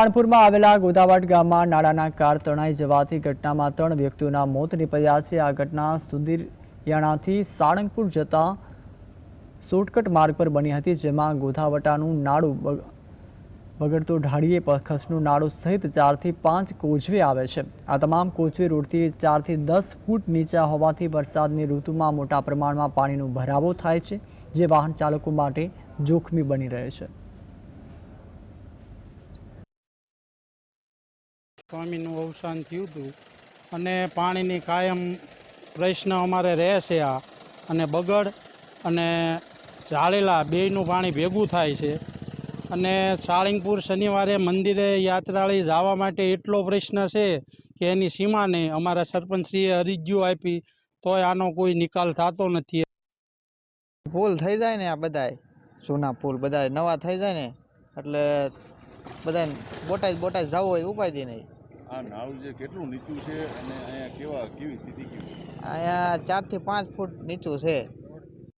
રાણપુરમાં આવેલા ગોદાવટ ગામમાં નાળાના કાર તણાઈ જવાથી ઘટનામાં ત્રણ વ્યક્તિઓના મોત નીપજ્યા છે. આ ઘટના સુધીરયાણાથી સાળંગપુર જતા શોર્ટકટ માર્ગ પર બની હતી, જેમાં ગોધાવટાનું બગ- બગડતો ઢાળીએ પખસનું નાડું સહિત ચારથી પાંચ કોચવે આવે છે. આ તમામ કોચવે રોડથી ચારથી દસ ફૂટ નીચા હોવાથી વરસાદની ઋતુમાં મોટા પ્રમાણમાં પાણીનો ભરાવો થાય છે, જે વાહન ચાલકો માટે જોખમી બની રહે છે. સ્વામીનું અવસાન થયું હતું. અને પાણીની કાયમ પ્રશ્ન અમારે રહે છે આ. અને બગડ અને ઝાડેલા બેયનું પાણી ભેગું થાય છે. અને સાળીંગપુર શનિવારે મંદિરે યાત્રાળી જવા માટે એટલો પ્રશ્ન છે કે એની સીમા નહીં અમારા સરપંચશ્રીએ અરજીઓ આપી તોય આનો કોઈ નિકાલ થતો નથી. પુલ થઈ જાય ને આ બધાય. જૂના પુલ બધા નવા થઈ જાય ને. એટલે બધા બોટાઈ બોટાઈ જવું હોય ઉપાય નહીં. આ નાળું જે કેટલું નીચું છે અને અહીંયા કેવા કેવી સ્થિતિ કેવી અહીંયા ચારથી પાંચ ફૂટ નીચું છે.